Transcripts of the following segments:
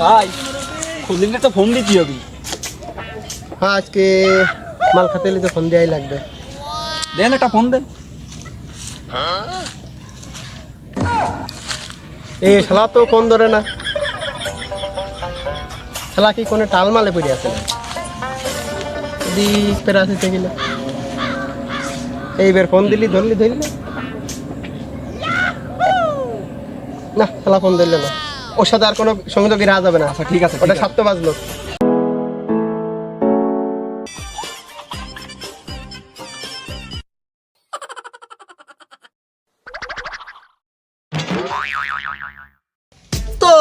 ভাই খুলিলে তো ফোন দিতে হবে। হ্যাঁ আজকে মাল খাতে এলে তো ফোন দেওয়াই লাগবে। দেন একটা ফোন দেন এই শালা তো ফোন ধরে না। শালা কি কোনো টালমালে পড়ে আছে? যদি পেরা আছে গেলে এইবার ফোন দিলি ধরলি ধরলি। না শালা ফোন ধরলে না। ওর সাথে আর কোনো সংযোগই রাখা যাবে না। আচ্ছা ঠিক আছে ওটা সাপ্ত বাজলো। তো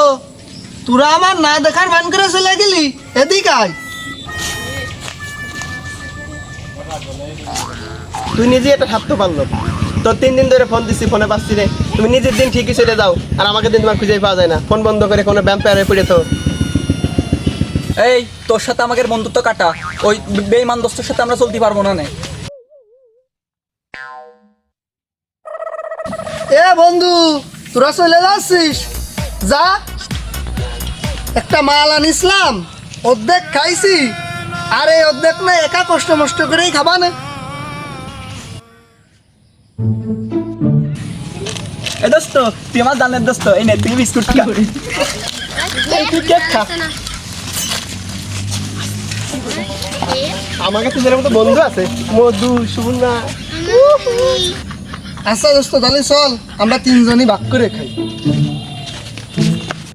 তোরা আমার না দেখার ভান করে চলে গেলি? এদিক আয়। তুই নিজে এটা ছাড়তে পারল। তোর তিন দিন ধরে ফোন দিচ্ছি ফোনে পাচ্ছি রে তুমি নিজের দিন ঠিকই চলে যাও আর আমাকে দিন তোমার খুঁজেই পাওয়া যায় না। ফোন বন্ধ করে কোনো ব্যায়াম পেয়ারে পড়ে তো। এই তোর সাথে আমাদের বন্ধুত্ব কাটা। ওই বেইমান দোস্তের সাথে আমরা চলতে পারব না নে। এ বন্ধু তোরা চলে যাচ্ছিস? যা। একটা মাল আনিসলাম অর্ধেক খাইছি। আর অর্ধেক না একা কষ্ট মষ্ট করেই খাবা না। এ দোস্ত তুই আমার জানের দোস্ত এই নে তুই বিস্কুট খা। তুই কেক খা। আমার কাছে যেরকম তো বন্ধু আছে মধু সুনা। আচ্ছা দোস্ত তাহলে চল আমরা তিনজনই ভাগ করে খাই।